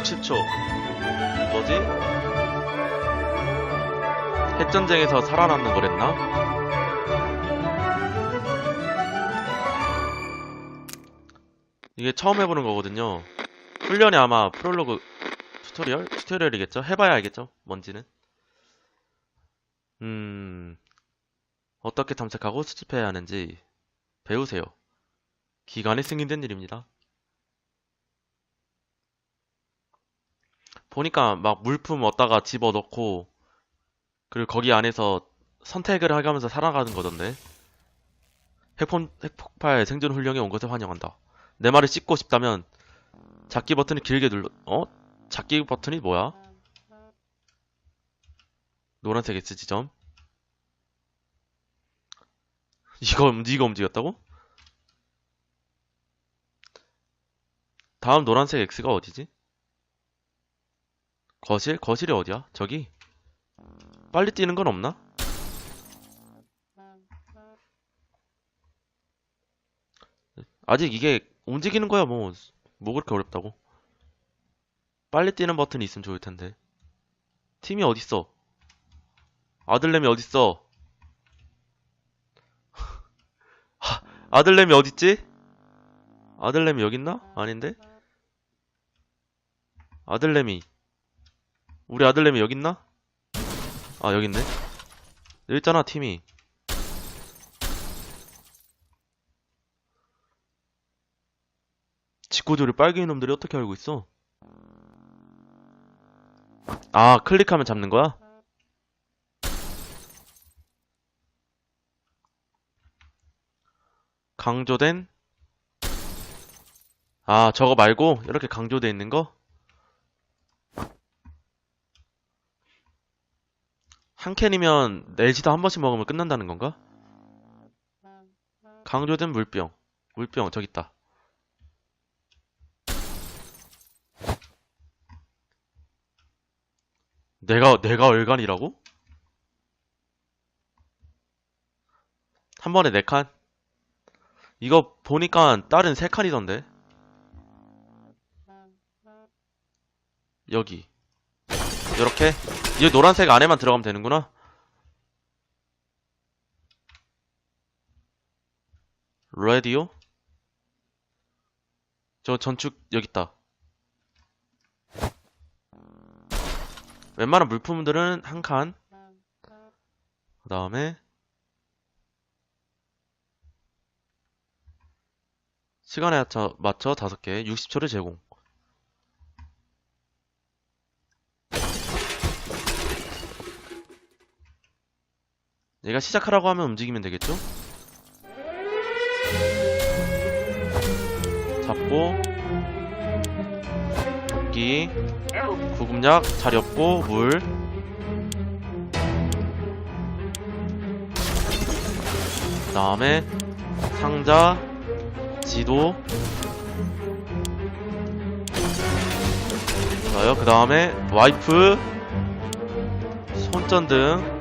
60초. 뭐지? 핵전쟁에서 살아남는 거랬나? 이게 처음 해보는 거거든요. 훈련이 아마 프롤로그 튜토리얼? 튜토리얼이겠죠? 해봐야 알겠죠? 뭔지는. 음, 어떻게 탐색하고 수집해야 하는지 배우세요. 기간에 승인된 일입니다. 보니까 막 물품 얻다가 집어넣고 그리고 거기 안에서 선택을 해가면서 살아가는 거던데. 핵폭, 핵폭발 생존 훈련에 온 것을 환영한다. 내 말을 씹고 싶다면 잡기 버튼을 길게 눌러. 어? 잡기 버튼이 뭐야? 노란색 S 지점. 이거 네가 움직였다고? 다음 노란색 X가 어디지? 거실? 거실이 어디야? 저기? 빨리 뛰는 건 없나? 아직 이게 움직이는 거야 뭐. 뭐 그렇게 어렵다고. 빨리 뛰는 버튼이 있으면 좋을 텐데. 팀이 어딨어? 아들내미 어딨어? 하, 아들내미 어딨지? 아들내미 여기 있나? 아닌데? 아들내미. 우리 아들내미 여기 있나? 아, 여기 있네. 여기 있잖아, 팀이. 직구조를 빨갱이 놈들이 어떻게 알고 있어? 아, 클릭하면 잡는 거야? 강조된? 아, 저거 말고 이렇게 강조돼 있는 거? 한 캔이면 넷이다 한 번씩 먹으면 끝난다는 건가? 강조된 물병. 물병, 저기 있다. 내가, 내가 얼간이라고? 한 번에 네 칸? 이거 보니까 다른 세 칸이던데. 여기. 이렇게. 이 노란색 안에만 들어가면 되는구나. 라디오? 저 전축 여기 있다. 웬만한 물품들은 한 칸. 그 다음에 시간에 맞춰, 맞춰 5개, 60초를 제공. 얘가 시작하라고 하면 움직이면 되겠죠? 잡고. 도끼 구급약. 자리 없고. 물. 그 다음에 상자. 지도. 좋아요. 그 다음에 와이프. 손전등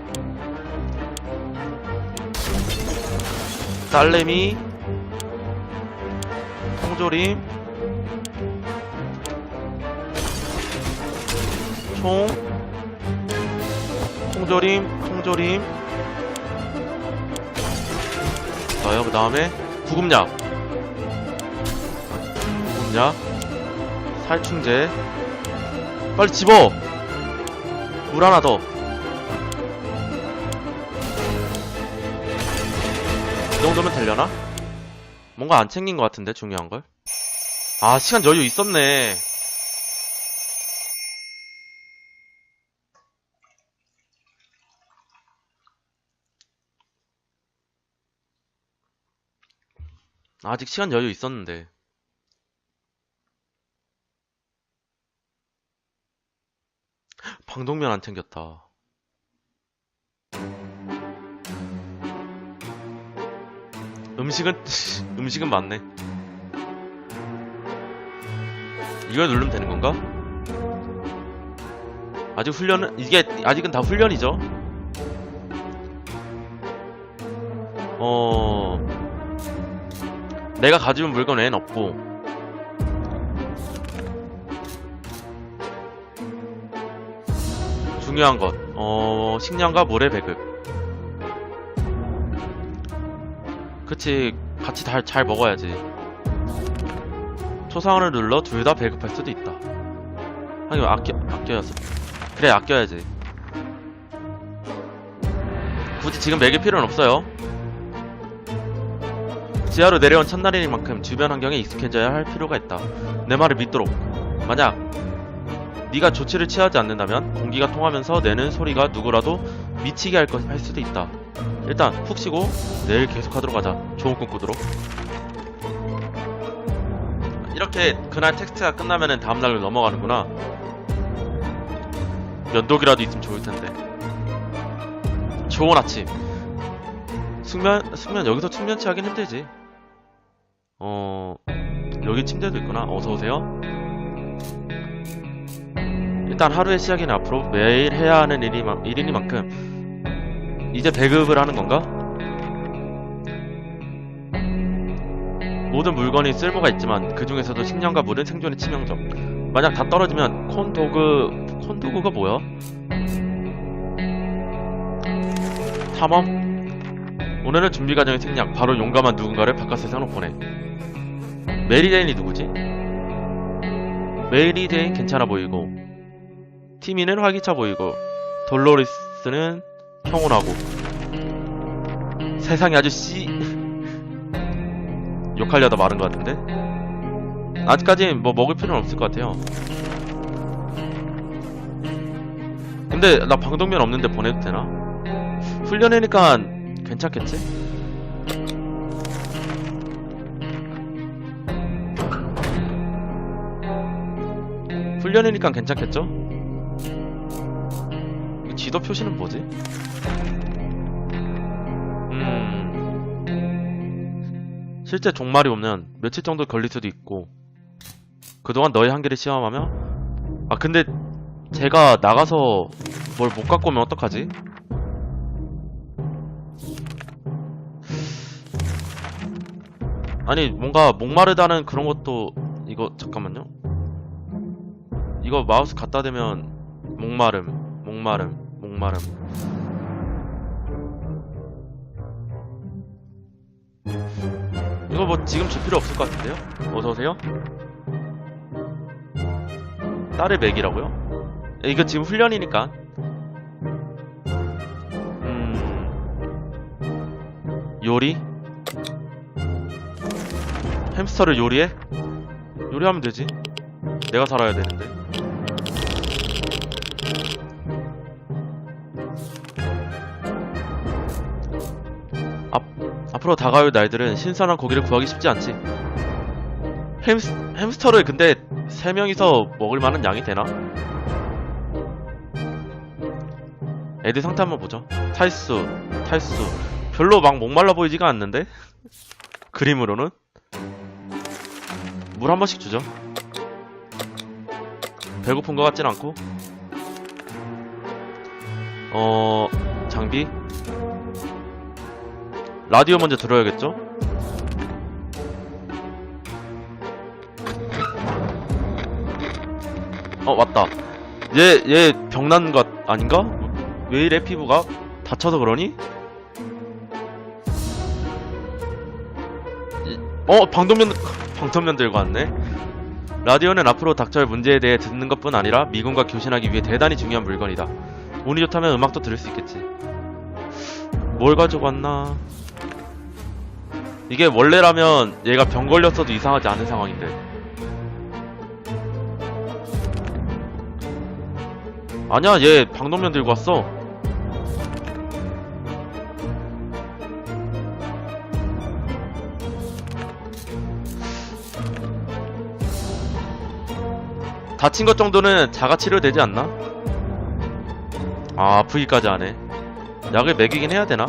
딸내미 통조림 총 통조림 통조림. 좋아요. 그 다음에 구급약. 구급약. 살충제. 빨리 집어! 물 하나 더 정도면 되려나? 뭔가 안 챙긴 것 같은데 중요한 걸. 아 시간 여유 있었네. 아직 시간 여유 있었는데. 방독면 안 챙겼다. 음식은 음식은 맞네. 이걸 누르면 되는 건가? 아직 훈련은 이게 아직은 다 훈련이죠. 어 내가 가지는 물건 외엔 없고 중요한 것. 어, 식량과 물의 배급. 그치, 같이 잘, 잘 먹어야지. 초상화를 눌러 둘 다 배급할 수도 있다. 하긴 아껴, 아껴야지. 그래, 아껴야지. 굳이 지금 먹일 필요는 없어요. 지하로 내려온 첫날이니만큼 주변 환경에 익숙해져야 할 필요가 있다. 내 말을 믿도록. 만약 네가 조치를 취하지 않는다면 공기가 통하면서 내는 소리가 누구라도 미치게 할, 것, 할 수도 있다. 일단 푹 쉬고 내일 계속 하도록 하자. 좋은 꿈 꾸도록. 이렇게 그날 텍스트가 끝나면은 다음날로 넘어가는구나. 면도기라도 있으면 좋을 텐데. 좋은 아침. 숙면, 숙면, 여기서 숙면 취하긴 힘들지. 어, 여기 침대도 있구나. 어서오세요. 일단 하루의 시작에는 앞으로 매일 해야 하는 일이, 일이니만큼, 이제 배급을 하는 건가? 모든 물건이 쓸모가 있지만, 그 중에서도 식량과 물은 생존의 치명적. 만약 다 떨어지면, 콘도그, 콘도그가 뭐야? 탐험? 오늘은 준비 과정의 생략, 바로 용감한 누군가를 바깥 세상으로 보내. 메리데인이 누구지? 메리데인 괜찮아 보이고, 티미는 활기차 보이고, 돌로리스는 평온하고, 세상에 아주 씨, 욕하려다 마른 것 같은데? 아직까진 뭐 먹을 필요는 없을 것 같아요. 근데 나 방독면 없는데 보내도 되나? 훈련이니까 괜찮겠지? 훈련이니까 괜찮겠죠? 이 지도 표시는 뭐지? 음... 실제 종말이 오면 며칠 정도 걸릴 수도 있고 그동안 너의 한계를 시험하며 아 근데 제가 나가서 뭘 못 갖고 오면 어떡하지? 아니 뭔가 목마르다는 그런 것도 이거 잠깐만요. 이거 마우스 갖다 대면 목마름 목마름 목마름 이거 뭐 지금 줄 필요 없을 것 같은데요? 어서오세요 딸을 먹이라고요? 이거 지금 훈련이니까 음 요리? 햄스터를 요리해? 요리하면 되지. 내가 살아야 되는데. 앞으로 다가올 날들은 신선한 고기를 구하기 쉽지 않지. 햄스, 햄스터를 근데 세 명이서 먹을 만한 양이 되나? 애들 상태 한번 보자. 탈수, 탈수. 별로 막 목말라 보이지가 않는데? 그림으로는? 물 한 번씩 주죠. 배고픈 것 같진 않고. 어, 장비. 라디오 먼저 들어야겠죠? 어, 왔다. 얘, 얘 병난 것 아닌가? 왜 이래 피부가? 다쳐서 그러니? 이- 어, 방독면, 방독면 들고 왔네. 라디오는 앞으로 닥쳐올 문제에 대해 듣는 것뿐 아니라 미군과 교신하기 위해 대단히 중요한 물건이다. 운이 좋다면 음악도 들을 수 있겠지. 뭘 가지고 왔나? 이게 원래라면 얘가 병 걸렸어도 이상하지 않은 상황인데. 아니야, 얘 방독면 들고 왔어. 다친 것 정도는 자가 치료되지 않나? 아, 아프기까지 하네. 약을 먹이긴 해야 되나?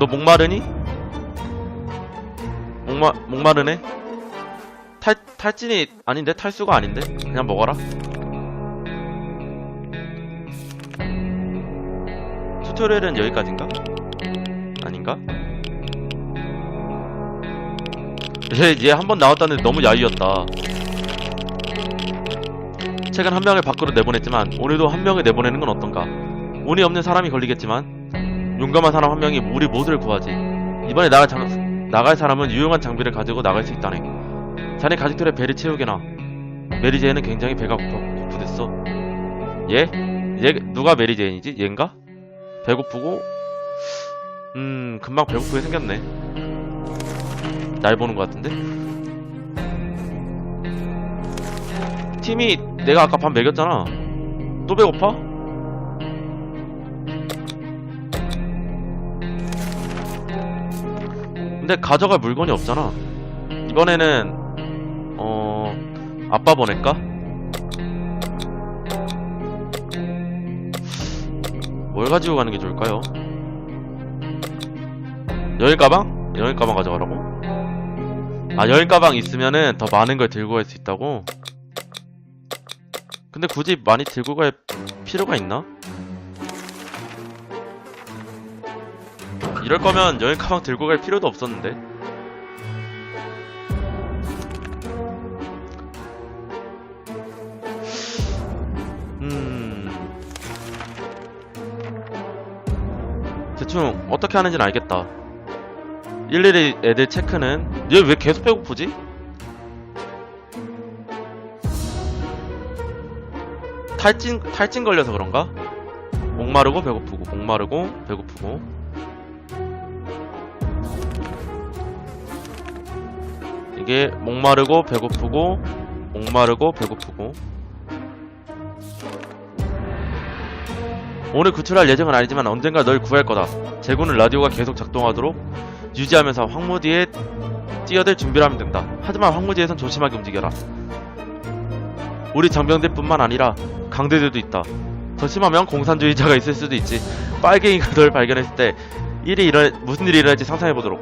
너 목마르니? 목마, 목마르네? 탈, 탈진이 아닌데? 탈수가 아닌데? 그냥 먹어라. 튜토리얼은 여기까지인가? 아닌가? 얘, 얘 한 번 나왔다는데 너무 야위였다. 최근 한 명을 밖으로 내보냈지만 오늘도 한 명을 내보내는 건 어떤가? 운이 없는 사람이 걸리겠지만 용감한 사람 한 명이 우리 모두를 구하지. 이번에 나갈, 장, 나갈 사람은 유용한 장비를 가지고 나갈 수 있다네. 자네 가족들의 배를 채우게나. 메리제인은 굉장히 배가 고파, 고프댔어. 얘? 얘 누가 메리제인이지? 얘인가? 배고프고 음 금방 배고프게 생겼네. 날 보는 것 같은데? 팀이 내가 아까 밥 먹였잖아. 또 배고파? 근데 가져갈 물건이 없잖아. 이번에는 어 아빠 보낼까? 뭘 가지고 가는 게 좋을까요? 여행 가방? 여행 가방 가져가라고? 아 여행 가방 있으면은 더 많은 걸 들고 갈 수 있다고? 근데 굳이 많이 들고 갈 필요가 있나? 이럴 거면 여행 가방 들고 갈 필요도 없었는데. 음. 대충 어떻게 하는지는 알겠다. 일일이 애들 체크는 얘 왜 계속 배고프지? 탈진 탈진 걸려서 그런가? 목마르고 배고프고 목마르고 배고프고 이게 목마르고 배고프고 목마르고 배고프고 오늘 구출할 예정은 아니지만 언젠가 널 구할 거다. 제군은 라디오가 계속 작동하도록 유지하면서 황무지에 뛰어들 준비를 하면 된다. 하지만 황무지에선 조심하게 움직여라. 우리 장병들뿐만 아니라 강대들도 있다. 더 심하면 공산주의자가 있을 수도 있지. 빨갱이가 널 발견했을 때 일이 일어 무슨 일이 일어날지 상상해보도록.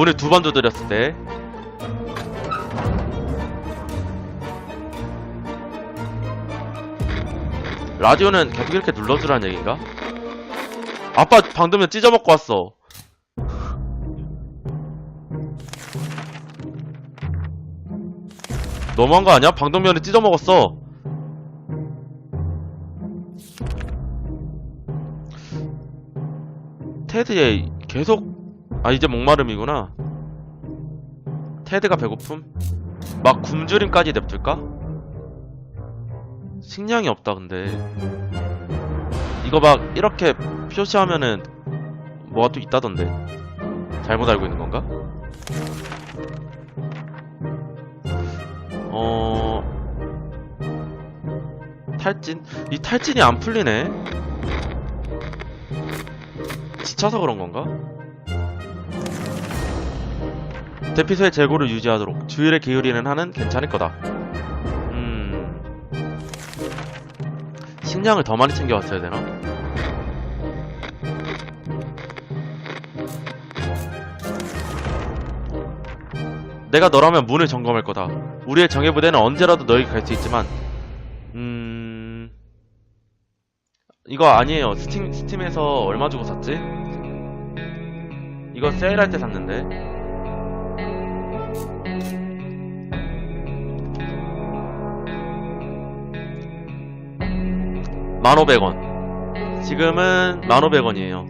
문을 두 번 두드렸을 때 라디오는 계속 이렇게 눌러주라는 얘기인가? 아빠 방금 전 찢어먹고 왔어. 너무한 거 아니야? 방독면을 찢어먹었어. 테드 얘 계속 아 이제 목마름이구나. 테드가 배고픔? 막 굶주림까지 냅둘까? 식량이 없다 근데 이거 막 이렇게 표시하면은 뭐가 또 있다던데 잘못 알고 있는 건가? 어... 탈진? 이 탈진이 안 풀리네? 지쳐서 그런 건가? 대피소의 재고를 유지하도록 주일에 기울이는 한은 괜찮을 거다. 음... 식량을 더 많이 챙겨왔어야 되나? 내가 너라면 문을 점검할 거다. 우리의 정예부대는 언제라도 너에게 갈 수 있지만, 음, 이거 아니에요. 스팀, 스팀에서 얼마 주고 샀지? 이거 세일할 때 샀는데. 만오백원 지금은 만오백원이에요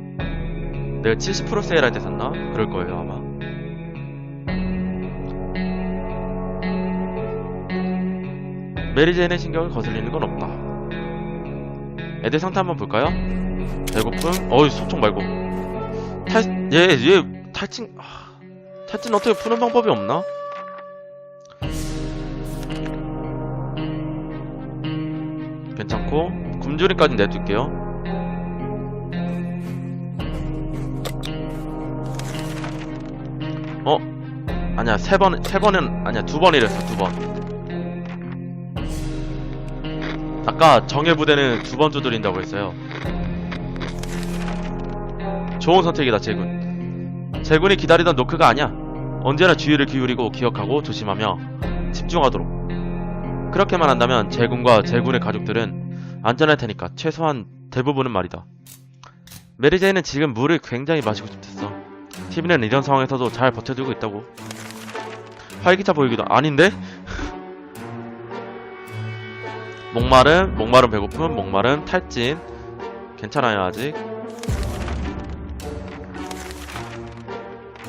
내가 70% 세일할 때 샀나? 그럴 거예요 아마 메리제인의 신경을 거슬리는 건 없다 애들 상태 한번 볼까요? 배고픔? 어이 소총 말고 탈.. 얘.. 얘 탈진.. 아, 탈진 어떻게 푸는 방법이 없나? 괜찮고 굶주림까지 내둘게요. 어? 아니야 세 번, 세 번은 아니야 두 번이랬어 두 번. 아까 정예 부대는 두 번 두드린다고 했어요. 좋은 선택이다 제군. 제군이 기다리던 노크가 아니야. 언제나 주의를 기울이고 기억하고 조심하며 집중하도록. 그렇게만 한다면 제군과 제군의 가족들은 안전할 테니까 최소한 대부분은 말이다. 메리제이는 지금 물을 굉장히 마시고 싶댔어. TV는 이런 상황에서도 잘 버텨주고 있다고. 활기차 보이기도 아닌데? 목마름, 목마름 배고픔, 목마름 탈진. 괜찮아요, 아직.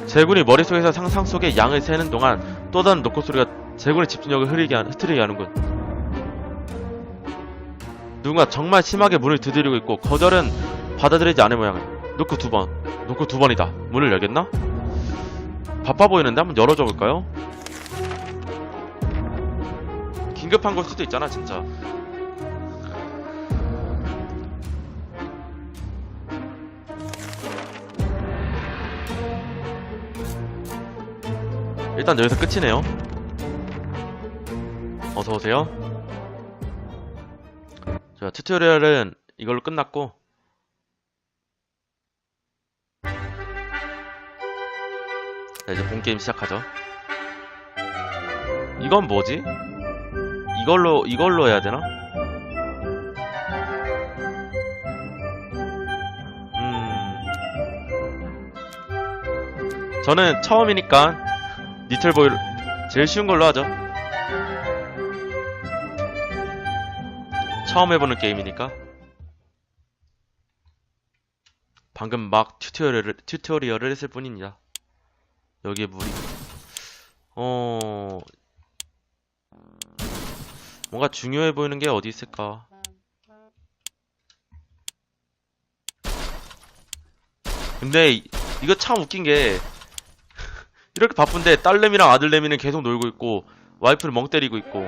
제군이 머릿속에서 상상 속의 양을 세는 동안 또 다른 노크 소리가 제군의 집중력을 흐리게 하, 흐트리게 하는군. 누군가 정말 심하게 문을 두드리고 있고 거절은 받아들이지 않을 모양이야. 노크 두 번. 노크 두 번이다. 문을 열겠나? 바빠 보이는데 한번 열어줘 볼까요? 긴급한 걸 수도 있잖아, 진짜. 일단 여기서 끝이네요. 어서오세요. 자, 튜토리얼은 이걸로 끝났고, 자, 이제 본 게임 시작하죠. 이건 뭐지? 이걸로, 이걸로 해야 되나? 음. 저는 처음이니까 니틀보이를 제일 쉬운 걸로 하죠. 처음 해보는 게임이니까. 방금 막 튜토리얼을, 튜토리얼을 했을 뿐입니다. 여기에 물이, 어, 뭔가 중요해 보이는 게 어디 있을까? 근데 이, 이거 참 웃긴 게 이렇게 바쁜데 딸내미랑 아들내미는 계속 놀고 있고 와이프를 멍 때리고 있고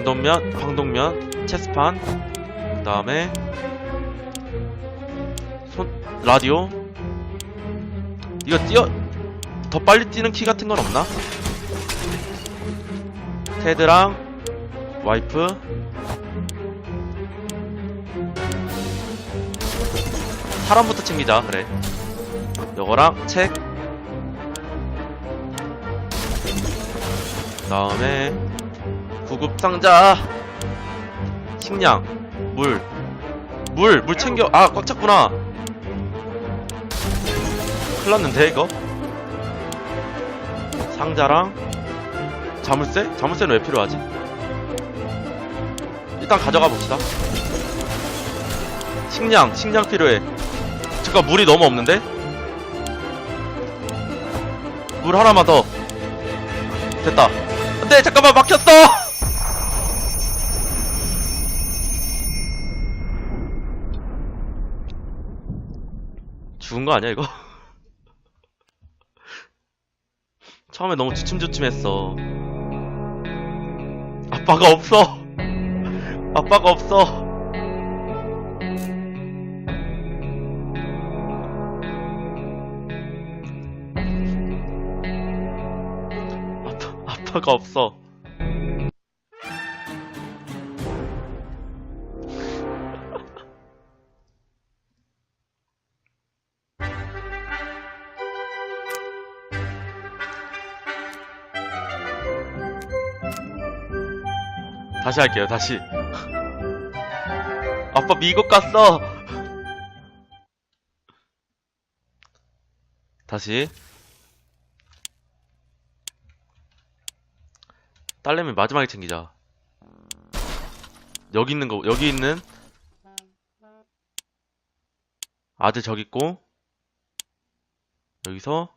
황동면, 황동면, 체스판 그 다음에 손 라디오. 이거 뛰어 더 빨리 뛰는 키 같은 건 없나? 테드랑 와이프. 사람부터 챙기자 그래. 요거랑 책. 다음에 구급상자. 식량 물 물, 물 챙겨. 아 꽉 찼구나. 큰일났는데 이거? 상자랑 자물쇠? 자물쇠는 왜 필요하지? 일단 가져가 봅시다. 식량 식량 필요해. 잠깐 물이 너무 없는데? 물 하나만 더. 됐다. 안돼 잠깐만 막혔어 죽은 거 아니야 이거? 처음에 너무 주춤주춤했어. 아빠가 없어. 아빠가 없어. 아빠, 아빠가 없어 다시 할게요 다시. 아빠 미국 갔어! 다시. 딸내미 마지막에 챙기자. 여기 있는 거 여기 있는 아들 저기 있고 여기서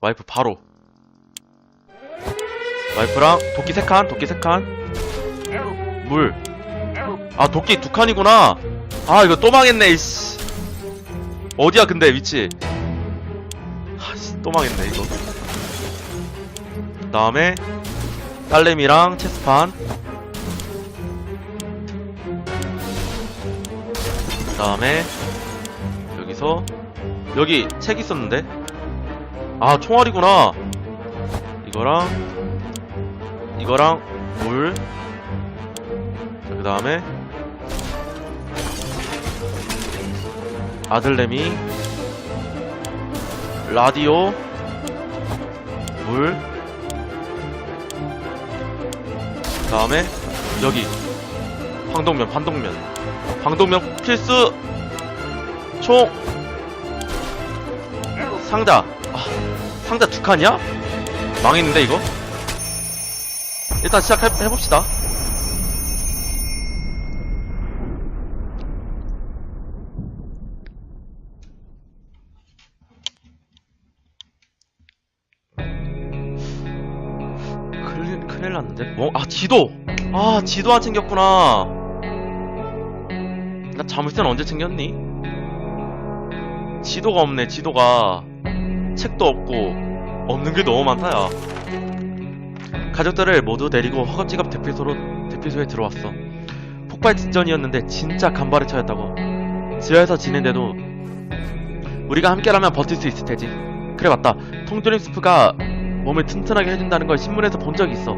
와이프 바로 와이프랑 도끼 세 칸, 도끼 세 칸. 물. 아, 도끼 두 칸이구나. 아, 이거 또 망했네, 이씨. 어디야, 근데, 위치. 아씨, 또 망했네, 이거. 그 다음에, 딸내미랑 체스판. 그 다음에, 여기서, 여기 책 있었는데? 아, 총알이구나. 이거랑, 이거랑 물. 그 다음에 아들내미 라디오 물. 그 다음에 여기 황동면, 반동면, 황동면 필수 총 상자. 아, 상자 두 칸이야? 망했는데 이거? 일단 시작해봅시다. 큰일, 큰일 났는데? 뭐? 아, 지도! 아, 지도 안 챙겼구나. 나 자물쇠는 언제 챙겼니? 지도가 없네, 지도가. 책도 없고, 없는 게 너무 많다, 야. 가족들을 모두 데리고 허겁지겁 대피소로, 대피소에 들어왔어. 폭발 직전이었는데 진짜 간발의 차였다고. 지하에서 지낸데도 우리가 함께라면 버틸 수 있을 테지. 그래 맞다. 통조림 스프가 몸을 튼튼하게 해준다는 걸 신문에서 본 적이 있어.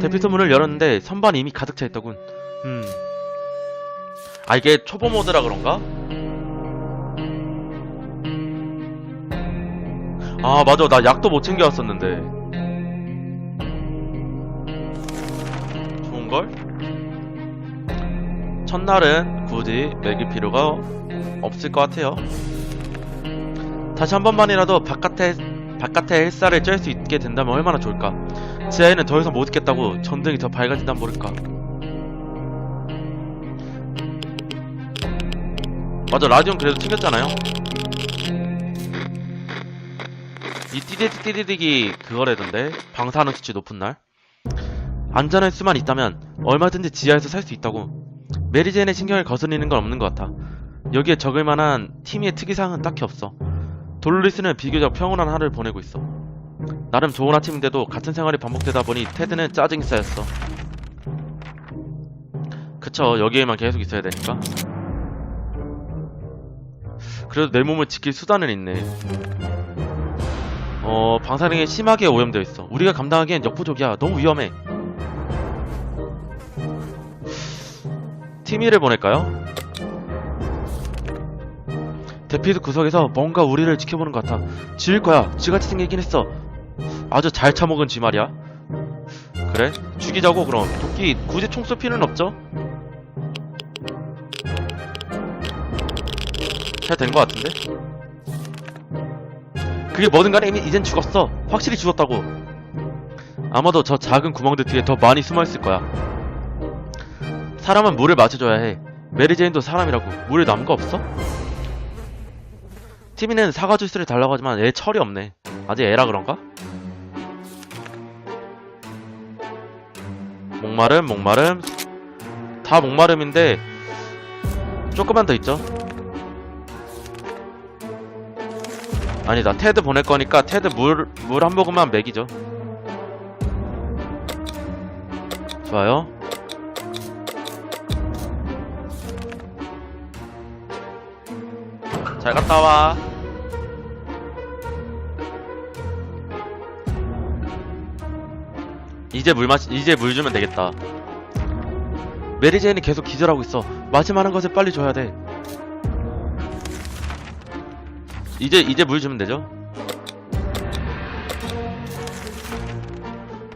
대피소 문을 열었는데 선반이 이미 가득 차 있더군. 음. 아 이게 초보 모드라 그런가? 아 맞아 나 약도 못 챙겨왔었는데. 걸? 첫날은 굳이 먹일 필요가 없을 것 같아요. 다시 한 번만이라도 바깥에 바깥에 햇살을 쬐을 수 있게 된다면 얼마나 좋을까. 지하에는 더 이상 못 있겠다고 전등이 더 밝아진다면 모를까. 맞아 라디오는 그래도 챙겼잖아요. 이 띠디디디디기 그거래던데 방사능 수치 높은 날. 안전할 수만 있다면 얼마든지 지하에서 살 수 있다고. 메리제인의 신경을 거스르는 건 없는 것 같아. 여기에 적을 만한 티미의 특이사항은 딱히 없어. 돌리스는 비교적 평온한 하루를 보내고 있어. 나름 좋은 아침인데도 같은 생활이 반복되다 보니 테드는 짜증이 쌓였어. 그쵸, 여기에만 계속 있어야 되니까. 그래도 내 몸을 지킬 수단은 있네. 어, 방사능에 심하게 오염되어 있어. 우리가 감당하기엔 역부족이야. 너무 위험해. 티미를 보낼까요? 대피소 구석에서 뭔가 우리를 지켜보는 것 같아. 쥐일 거야. 쥐같이 생기긴 했어. 아주 잘 처먹은 쥐 말이야. 그래? 죽이자고 그럼. 도끼 굳이 총 쏠 필요는 없죠? 잘 된 것 같은데? 그게 뭐든 간에 이미 이젠 죽었어. 확실히 죽었다고. 아마도 저 작은 구멍들 뒤에 더 많이 숨어있을 거야. 사람은 물을 마셔줘야 해. 메리제인도 사람이라고. 물에 남은 거 없어? 티미는 사과 주스를 달라고 하지만 애 철이 없네. 아직 애라 그런가? 목마름, 목마름. 다 목마름인데 조금만 더 있죠. 아니다. 테드 보낼 거니까 테드 물 물 한 모금만 먹이죠. 좋아요. 잘 갔다 와. 이제 물 마시, 이제 물 주면 되겠다. 메리제인이 계속 기절하고 있어. 마지막한 것을 빨리 줘야 돼. 이제, 이제 물 주면 되죠?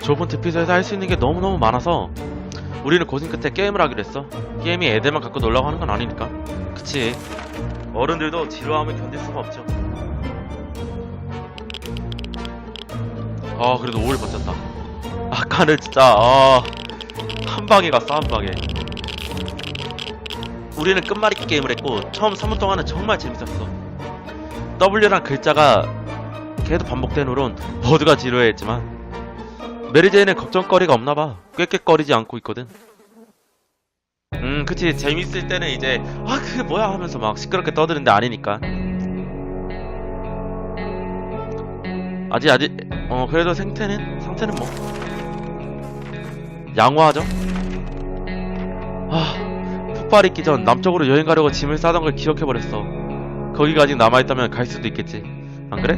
좁은 대피소에서 할 수 있는 게 너무너무 많아서 우리는 고생 끝에 게임을 하기로 했어. 게임이 애들만 갖고 놀라고 하는 건 아니니까. 그치. 어른들도 지루함을 견딜 수가 없죠. 아, 그래도 오래 버텼다. 아까는 진짜, 아, 한 방에 갔어, 한 방에. 우리는 끝말잇기 게임을 했고, 처음 3분 동안은 정말 재밌었어. W랑 글자가 계속 반복된 후론 모두가 지루해했지만, 메리제이는 걱정거리가 없나봐. 꾀꾀거리지 않고 있거든. 음, 그치. 재밌을 때는 이제, 아, 그게 뭐야 하면서 막 시끄럽게 떠드는데 아니니까. 아직, 아직, 어, 그래도 생태는, 상태는 뭐. 양호하죠? 아, 폭발 있기 전 남쪽으로 여행 가려고 짐을 싸던 걸 기억해버렸어. 거기가 아직 남아있다면 갈 수도 있겠지. 안 그래?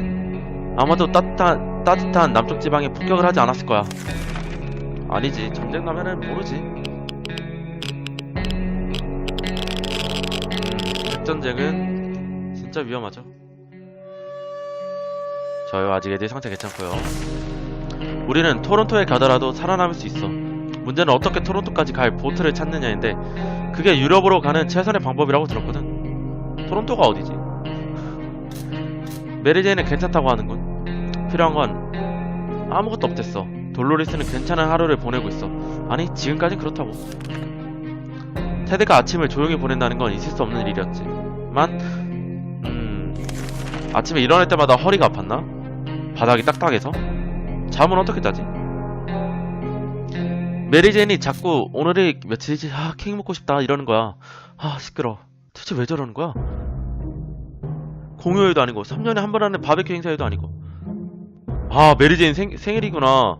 아마도 따뜻한, 따뜻한 남쪽 지방에 폭격을 하지 않았을 거야. 아니지. 전쟁 나면은 모르지. 전쟁은 진짜 위험하죠. 저요 아직 애들 상태 괜찮고요. 우리는 토론토에 가더라도 살아남을 수 있어. 문제는 어떻게 토론토까지 갈 보트를 찾느냐인데 그게 유럽으로 가는 최선의 방법이라고 들었거든. 토론토가 어디지? 메리제이는 괜찮다고 하는군. 필요한 건 아무것도 없댔어. 돌로리스는 괜찮은 하루를 보내고 있어. 아니, 지금까진 그렇다고. 테드가 아침을 조용히 보낸다는 건 있을 수 없는 일이었지 만, 음, 아침에 일어날 때마다 허리가 아팠나? 바닥이 딱딱해서? 잠은 어떻게 자지? 메리제인이 자꾸 오늘이 며칠이지? 아, 케이크 먹고 싶다 이러는 거야. 아, 시끄러. 대체 왜 저러는 거야? 공휴일도 아니고 3년에 한 번 하는 바베큐 행사에도 아니고 아 메리제인 생, 생일이구나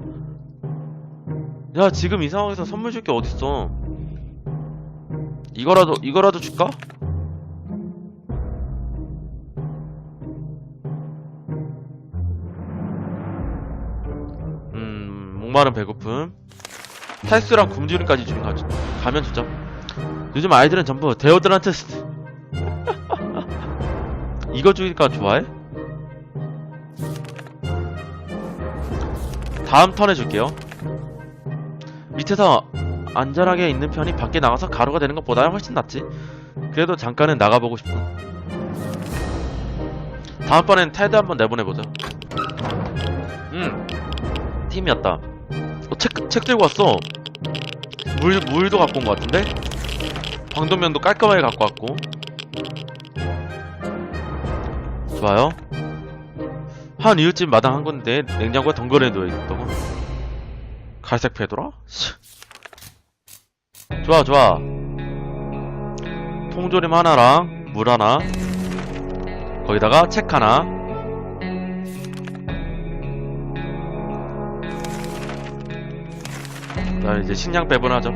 야 지금 이 상황에서 선물 줄 게 어딨어 이거라도 이거라도 줄까? 목마른 배고픔 탈수랑 굶주림까지 주는 가, 가면 주죠 요즘 아이들은 전부 데오드란트 이거 주니까 좋아해? 다음 턴에 줄게요. 밑에서 안전하게 있는 편이 밖에 나가서 가루가 되는 것보다 훨씬 낫지. 그래도 잠깐은 나가보고 싶어. 다음번엔 테드 한번 내보내보자. 음, 팀이었다. 어, 책, 책 들고 왔어. 물, 물도 갖고 온 것 같은데? 방독면도 깔끔하게 갖고 왔고. 좋아요. 한 이웃집 마당 한 군데 냉장고에 덩그러니 놓여있다고? 갈색? 씨. 좋아 좋아 통조림 하나랑 물 하나 거기다가 책 하나 자 이제 식량 배분하죠.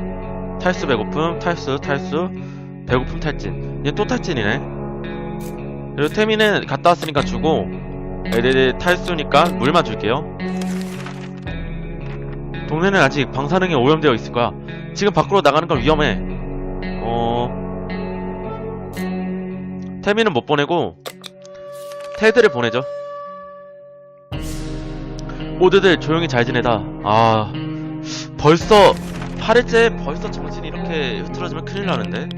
탈수 배고픔 탈수 탈수 배고픔 탈진. 얘 또 탈진이네. 그리고 태미는 갔다 왔으니까 주고 애들 탈수니까 물만 줄게요. 동네는 아직 방사능에 오염되어 있을 거야. 지금 밖으로 나가는 건 위험해. 어... 태미는 못 보내고 테드를 보내죠. 모두들 조용히 잘 지내다. 아... 벌써 8일째 벌써 정신이 이렇게 흐트러지면 큰일 나는데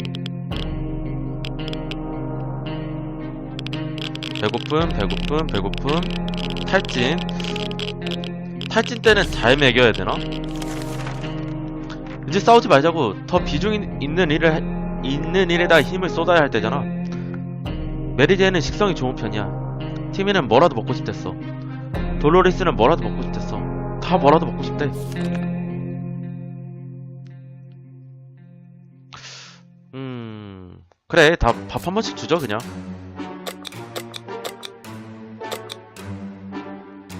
배고픔, 배고픔, 배고픔, 탈진. 탈진 때는 잘 먹여야 되나? 이제 싸우지 말자고. 더 비중 있- 있는 일을, 해- 있는 일에다 힘을 쏟아야 할 때잖아. 메리제는 식성이 좋은 편이야. 티미는 뭐라도 먹고 싶댔어. 돌로리스는 뭐라도 먹고 싶댔어. 다 뭐라도 먹고 싶대. 그래. 다 밥 한 번씩 주죠, 그냥.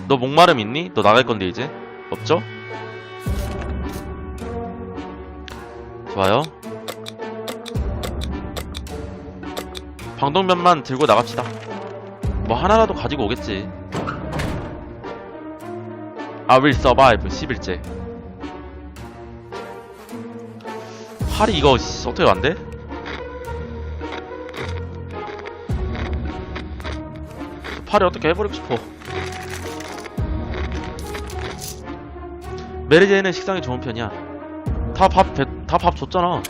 너 목마름 있니? 너 나갈 건데 이제? 없죠? 좋아요. 방독면만 들고 나갑시다. 뭐 하나라도 가지고 오겠지. I will survive 10일째. 팔이 이거 씨, 어떻게 안 돼? 팔이 어떻게 해버리고 싶어. 메리제이는 식상이 좋은 편이야. 다 밥, 다 밥 줬잖아.